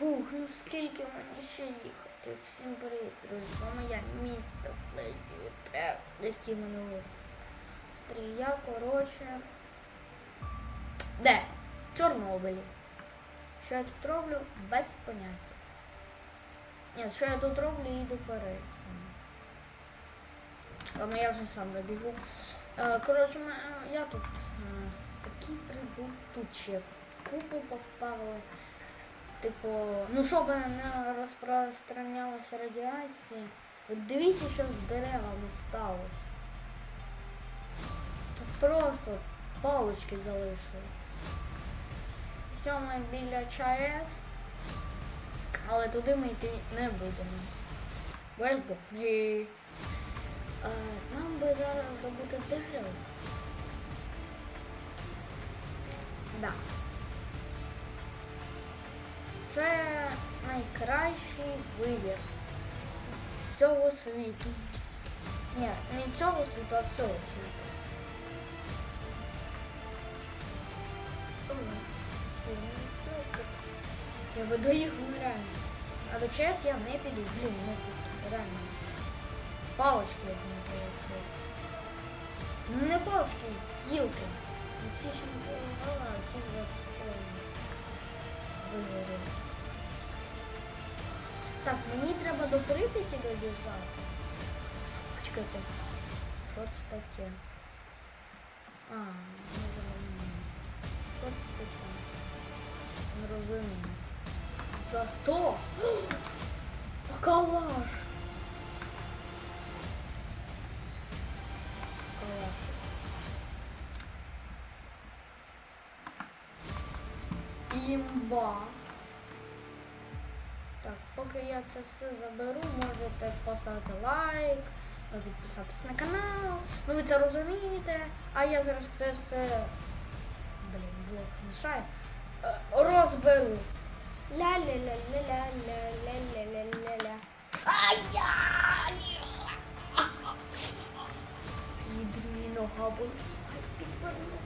Фух, ну скільки мені ще їхати? Всім привіт, друзі. Це моє місто Плеюте, які мене. Стрія, коротше. Де? В Чорнобилі. Що я тут роблю? Без поняття. Ні, що я тут роблю, їду перед. Ладно, я вже сам добігу. Е, Коротше, я тут е, такий прибув. Тут ще купол поставили. Типу, ну щоб не розпространялася радіація. Дивіться, що з деревами сталося. Тут просто палочки залишились. Все ми біля ЧАЕС, але туди ми йти не будемо. Бо я здох. І, е, нам би зараз добути дерево. Да. Це найкращий вибір всього світу. Ні, не цього світу, а всього світу. Я доїхав ну, реально. А до ЧС я не піду, блін, ну тут реально. Палочки як не залишилось. Ну не палочки, гілки. Всі ще не полагала, а ці вже повністю вигоріли. Так, мені треба до Прип'яті добіжати. Почекайте. Що це таке? А, не розумію. Що це таке? Не розумію. Зато калаш. Імба. Так, поки я це все заберу, можете поставити лайк, підписатись на канал. Ну ви це розумієте. А я зараз це все. Блін, блок мішає. Е, Розберу. Ля-ля-ля-ля-ля-ля-ля-ля-ля-ля. Ай-яй! Їду мені нога болить. Підвернув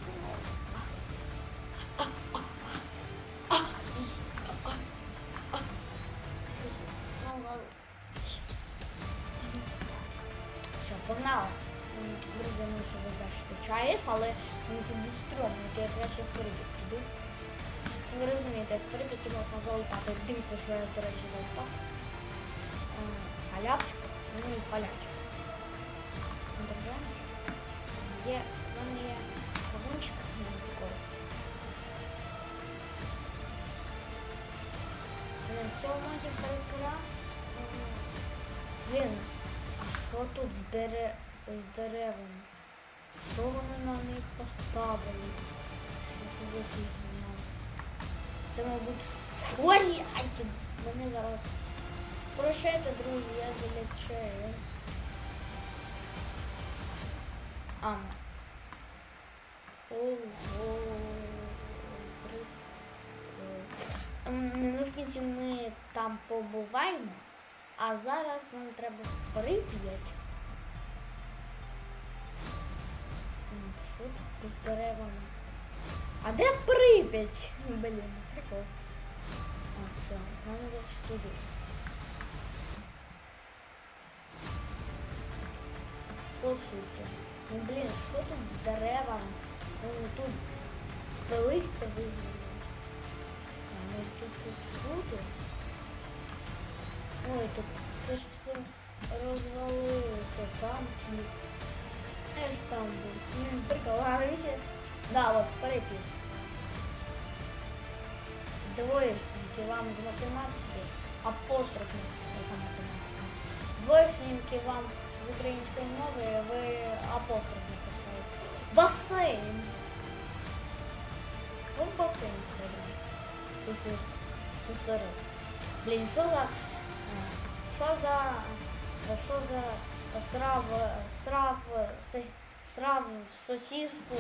ви ЧАЕС, але мені туди стрьомно, то я краще в Прип'ять піду. Ви розумієте, в Прип'яті можна залутати. Дивіться, що я, до речі, залутав. Е, Халявчик, ну і халявчик. Ну так? Є, в мене є кавунчик, ну, такого. В цьому моді перекра. Блін, а що тут з, дере... з деревами? Що вони на них поставили? Що це за фігня? Це, мабуть, Ой, ай, тут мене зараз. Прощайте, друзі, я залічаю. А. Ого. Прикол. Ну, в кінці ми там побуваємо, а зараз нам треба Прип'ять. Тут з деревами? А де Прип'ять? Блін, прикол. А, все, нам значить туди. По суті. Ну блін, що тут з деревами? Ну тут та листя вигнуло. А може тут щось буде? Ой, тут це ж все розвалилося, там ті. Istanbul. Прикол, а навіщо? Да, от, перепис. Двоечники вам з математики, апострофи яка снимки вам в української мови, вы апострофи поставите. Басейн! Он бассейн сказал. СССР. Блин, что за... А, что за... А, что за срав... Срав... се- Срав сосиску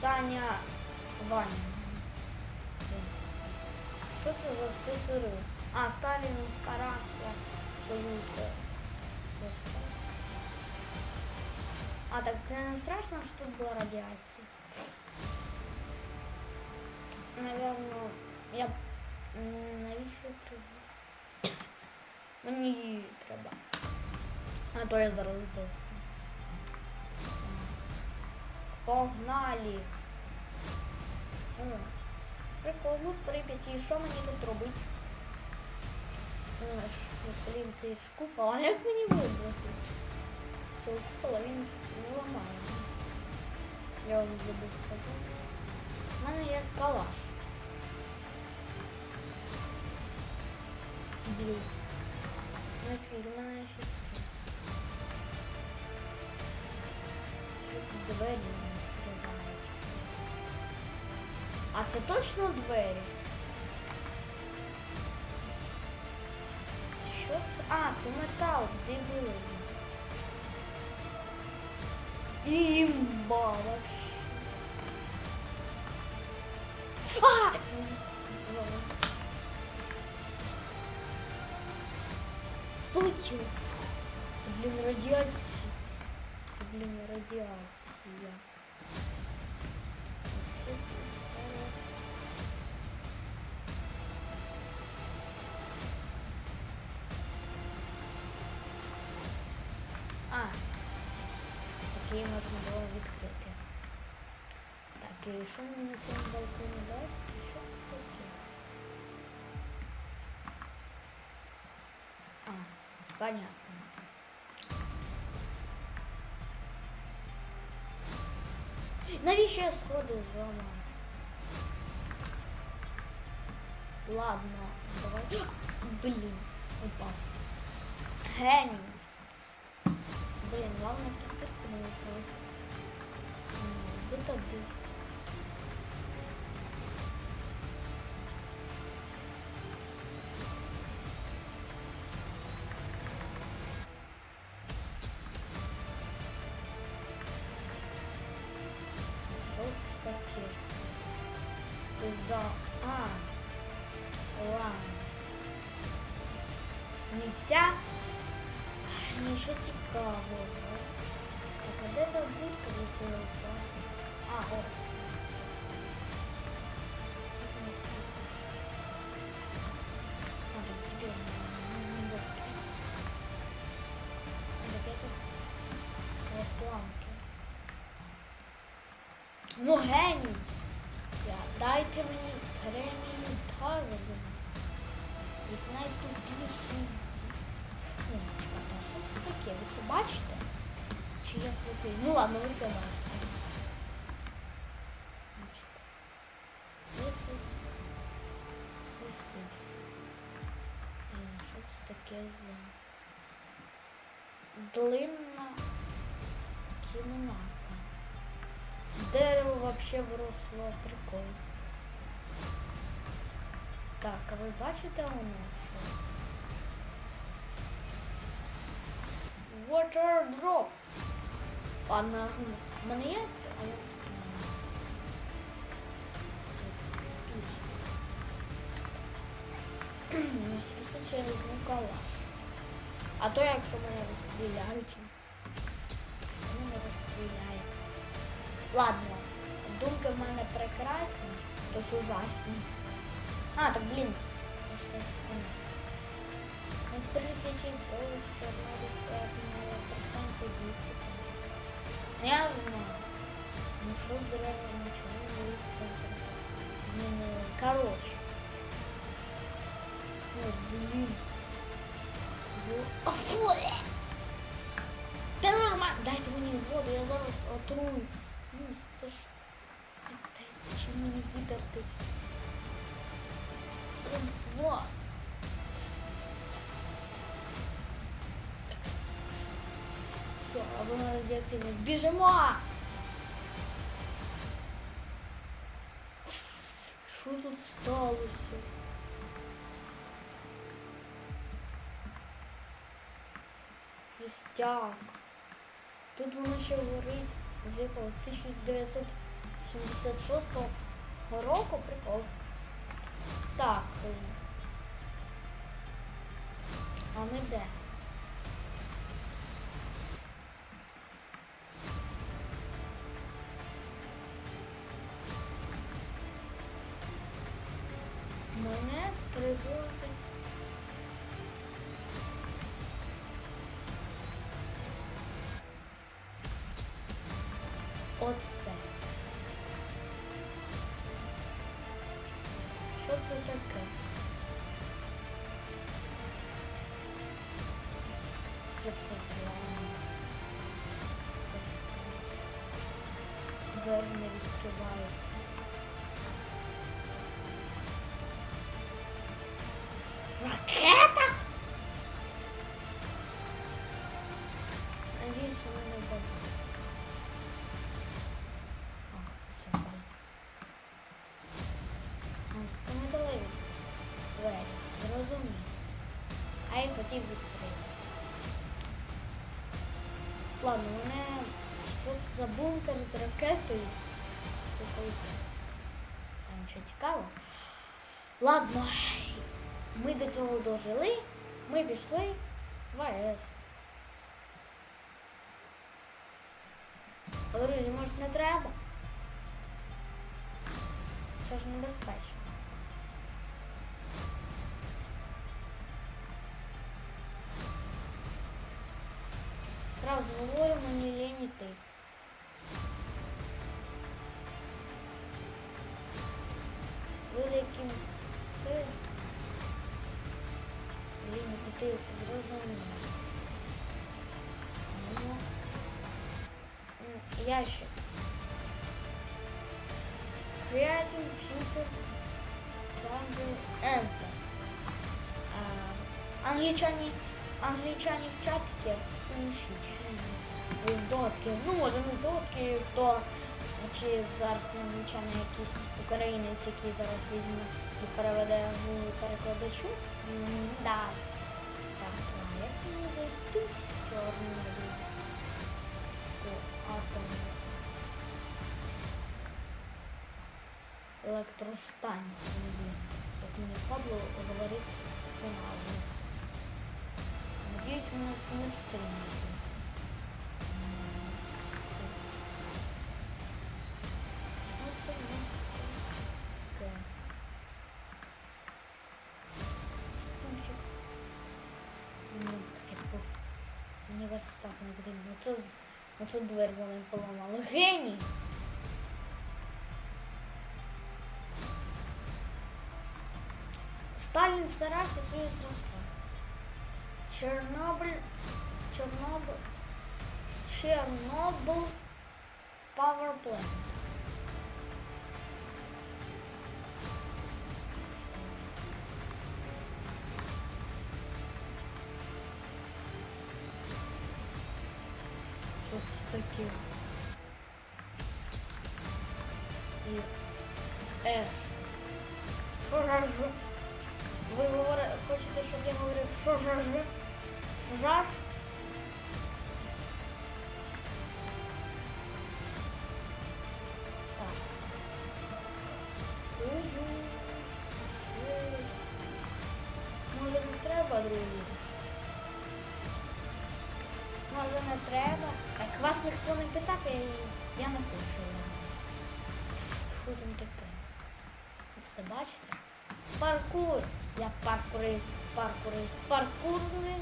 Саня Ваня. Що це за СССР? А, Сталін старався Союз. Господи. А, так це не страшно, що тут була радіація. Наверно, я М, Навіщо треба? Мені її треба. А то я зараз здохну. Погнали! О, прикол, ну в Прип'яті, і що мені тут робити? Е, ш- Блін, цей ж купол, а як мені вибрати? з Цього купола він не ламає. Я вам забув сказати. У мене є калаш. Блін. Наскільки в мене ще двері не відкриваються? А це точно двері? Що це? А, це метал, диви. Імба вообще. А! Ладно. Полетів. Це, блін, радіація. Це, блін, радіація. Оце тут зараз. А, такий можна було відкрити. Так, і що мені на цьому балконі дасть? Що це таке? А, понятно. Навіщо я сходи зламав? Ладно, давай. Блін, упав. Геніус. Блін, главное в ту дырку не упасть. Ну, это дыр. Сміття. Нічого цікавого. Так, а де та дирка виходила? А, планки. Ну, геній! Дайте мені премію Дарвіна. Від найдобріший Ну, це таке? Ви це бачите? Чи я сліпий? Ну ладно, ви це бачите. Ось ось- ось це таке длинна кімната? Дерево вообще виросло прикольно. Так, а ви бачите воно що? Water drop. Ладно, в мене є. На случай я калаш. А то якщо мене розстріляють, то мене розстріляє. Ладно, думки в мене прекрасні, тось ужасні. А, так блін, це ж так скоро. Ну, прилетіть до Чорнобильської атомної електростанції 2 секунд. Я знаю. Ну що з деревом нічого не вийде. Не, не, короче. О, блін. Бо... А, фу! е! Та нормально. Дайте мені воду, я зараз отрую. Ну, це ж... Дайте, чи мені видати? Блін, Все, а воно радіоактивне. Біжимо! Що тут сталося? Жестяк. Тут воно ще горить з якого 1976 року прикол. Так. А ми де? Оце. Що це таке? Це все. Двері не відкриваються. Хотів відкрити. Ладно, мене що це за бункер з ракетою? Там нічого цікавого. Ладно, ми до цього дожили, ми пішли в АЕС. А, Друзі, може не треба? Це ж небезпечно. Правда, говоримо не лені ты, Великим ти. Лені ти зрозумів. Ну. ну ящик. Creating Future Jungle Enter. А, англичане, англичане в чатке. Пишіть свої додатки. Ну, може, не додатки, хто чи зараз англічани якийсь українець, який зараз візьме і переведе в перекладачу. Да. Так, а як мені зайти в чорну атомну електростанцію? Як мені впадло говорити цю. Надіюсь, мене не встигнете. Оце, оце двері вони поламали. Геній! Сталин старався свою зростати. Чорнобиль, Чорнобиль, Чорнобиль Power що ж ж? Жаж? Так. Може не треба, друзі? Може не треба? Так вас ніхто не питав, я, я не хочу. Що там таке? Це бачите? Паркур. Я паркурист, паркурист, паркурний.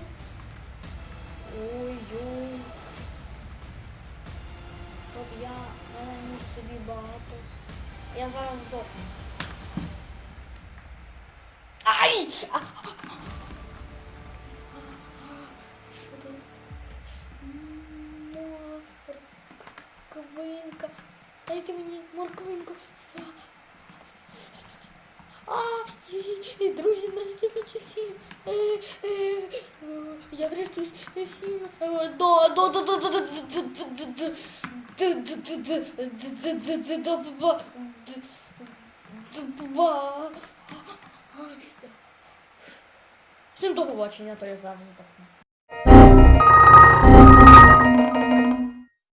Ой-ой. Щоб я наніс собі багато. Я зараз здохну. Ай! Що тут? Морквинка. Дайте мені морквинку. А, друзі, наскільки всі. Е, е, е, я врештуюсь всім. е, До, до, до, до, до, до, до, до, до. Всім до побачення, то я зараз.